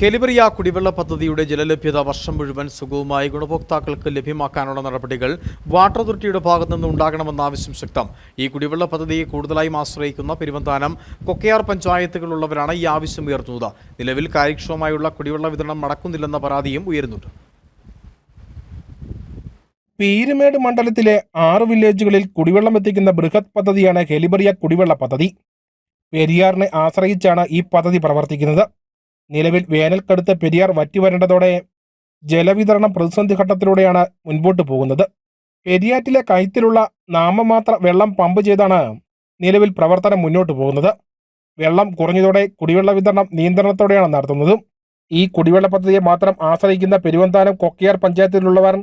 ഹെലിബറിയ കുടിവെള്ള പദ്ധതിയുടെ ജലലഭ്യത വർഷം മുഴുവൻ സുഗമമായി ഗുണഭോക്താക്കൾക്ക് ലഭ്യമാക്കാനുള്ള നടപടികൾ വാട്ടർ അതോറിറ്റിയുടെ ഭാഗത്തു നിന്ന് ഉണ്ടാകണമെന്ന ആവശ്യം ശക്തം. ഈ കുടിവെള്ള പദ്ധതിയെ കൂടുതലായും ആശ്രയിക്കുന്ന പെരുവന്താനം കൊക്കയാർ പഞ്ചായത്തുകളുള്ളവരാണ് ഈ ആവശ്യം ഉയർത്തുന്നത്. നിലവിൽ കാര്യക്ഷമമായുള്ള കുടിവെള്ള വിതരണം നടക്കുന്നില്ലെന്ന പരാതിയും ഉയരുന്നുണ്ട്. പീരുമേട് മണ്ഡലത്തിലെ ആറ് വില്ലേജുകളിൽ കുടിവെള്ളം എത്തിക്കുന്ന ബൃഹത് പദ്ധതിയാണ് ഹെലിബറിയ കുടിവെള്ള പദ്ധതി. പെരിയാറിനെ ആശ്രയിച്ചാണ് ഈ പദ്ധതി പ്രവർത്തിക്കുന്നത്. നിലവിൽ വേനൽക്കടുത്ത് പെരിയാർ വറ്റിവരേണ്ടതോടെ ജലവിതരണം പ്രതിസന്ധി ഘട്ടത്തിലൂടെയാണ് മുൻപോട്ട് പോകുന്നത്. പെരിയാറ്റിലെ കയത്തിലുള്ള നാമമാത്ര വെള്ളം പമ്പ് ചെയ്താണ് നിലവിൽ പ്രവർത്തനം മുന്നോട്ട് പോകുന്നത്. വെള്ളം കുറഞ്ഞതോടെ കുടിവെള്ള വിതരണം നിയന്ത്രണത്തോടെയാണ് നടത്തുന്നത്. ഈ കുടിവെള്ള പദ്ധതിയെ മാത്രം ആശ്രയിക്കുന്ന പെരുവന്താനം കൊക്കയാർ പഞ്ചായത്തിലുള്ളവർ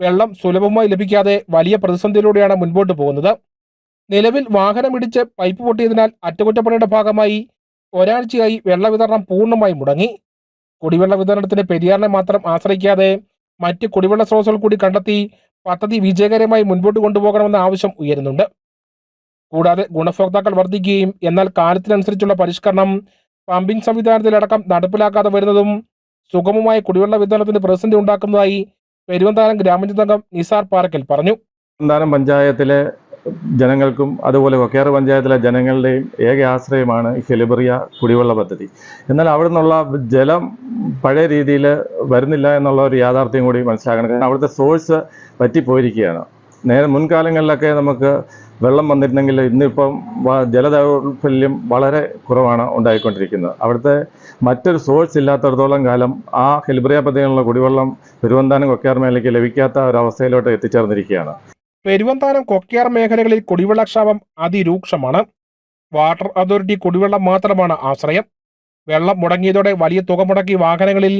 വെള്ളം സുലഭമായി ലഭിക്കാതെ വലിയ പ്രതിസന്ധിയിലൂടെയാണ് മുൻപോട്ട് പോകുന്നത്. നിലവിൽ വാഹനമിടിച്ച് പൈപ്പ് പൊട്ടിയതിനാൽ അറ്റകുറ്റപ്പണിയുടെ ഭാഗമായി ഒരാഴ്ചയായി വെള്ള വിതരണം പൂർണമായി മുടങ്ങി. കുടിവെള്ള വിതരണത്തിന് പെരിയാറിനെ മാത്രം ആശ്രയിക്കാതെ മറ്റ് കുടിവെള്ള സ്രോതസ്സുകൾ കൂടി കണ്ടെത്തി പദ്ധതി വിജയകരമായി മുൻപോട്ട് കൊണ്ടുപോകണമെന്ന ആവശ്യം ഉയരുന്നുണ്ട്. കൂടാതെ ഗുണഭോക്താക്കൾ വർദ്ധിക്കുകയും എന്നാൽ കാലത്തിനനുസരിച്ചുള്ള പരിഷ്കരണം പമ്പിംഗ് സംവിധാനത്തിലടക്കം നടപ്പിലാക്കാതെ വരുന്നതും സുഗമമായ കുടിവെള്ള വിതരണത്തിന് പ്രതിസന്ധി ഉണ്ടാക്കുന്നതായി പെരുവന്താനം ഗ്രാമപഞ്ചായത്ത് നിസാർ പാറക്കൽ പറഞ്ഞു. പഞ്ചായത്തിലെ ജനങ്ങൾക്കും അതുപോലെ കൊക്കേറ് പഞ്ചായത്തിലെ ജനങ്ങളുടെയും ഏക ആശ്രയമാണ് ഹെലിബറിയ കുടിവെള്ള പദ്ധതി. എന്നാൽ അവിടെ നിന്നുള്ള ജലം പഴയ രീതിയിൽ വരുന്നില്ല എന്നുള്ള ഒരു യാഥാർത്ഥ്യം കൂടി മനസ്സിലാക്കണം. കാരണം അവിടുത്തെ സോഴ്സ് പറ്റിപ്പോയിരിക്കുകയാണ്. നേരെ മുൻകാലങ്ങളിലൊക്കെ നമുക്ക് വെള്ളം വന്നിരുന്നെങ്കിൽ ഇന്നിപ്പം ജലദൗർഫല്യം വളരെ കുറവാണ് ഉണ്ടായിക്കൊണ്ടിരിക്കുന്നത്. അവിടുത്തെ മറ്റൊരു സോഴ്സ് ഇല്ലാത്തടത്തോളം കാലം ആ ഹെലിബറിയ പദ്ധതിയിലുള്ള കുടിവെള്ളം തിരുവന്താനം കൊക്കേർ മേലേക്ക് ലഭിക്കാത്ത ഒരവസ്ഥയിലോട്ട് എത്തിച്ചേർന്നിരിക്കുകയാണ്. പെരുവന്താനം കൊക്കയാർ മേഖലകളിൽ കുടിവെള്ളക്ഷാമം അതിരൂക്ഷമാണ്. വാട്ടർ അതോറിറ്റി കുടിവെള്ളം മാത്രമാണ് ആശ്രയം. വെള്ളം മുടങ്ങിയതോടെ വലിയ തുക മുടക്കി വാഹനങ്ങളിൽ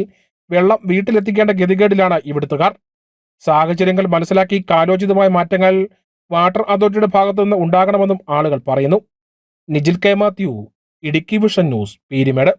വെള്ളം വീട്ടിലെത്തിക്കേണ്ട ഗതികേടിലാണ് ഇവിടുത്തുകാർ. സാഹചര്യങ്ങൾ മനസ്സിലാക്കി കാലോചിതമായ മാറ്റങ്ങൾ വാട്ടർ അതോറിറ്റിയുടെ ഭാഗത്തുനിന്ന് ഉണ്ടാകണമെന്നും ആളുകൾ പറയുന്നു. Nijil K. Mathew Idukki Vision News Peermade.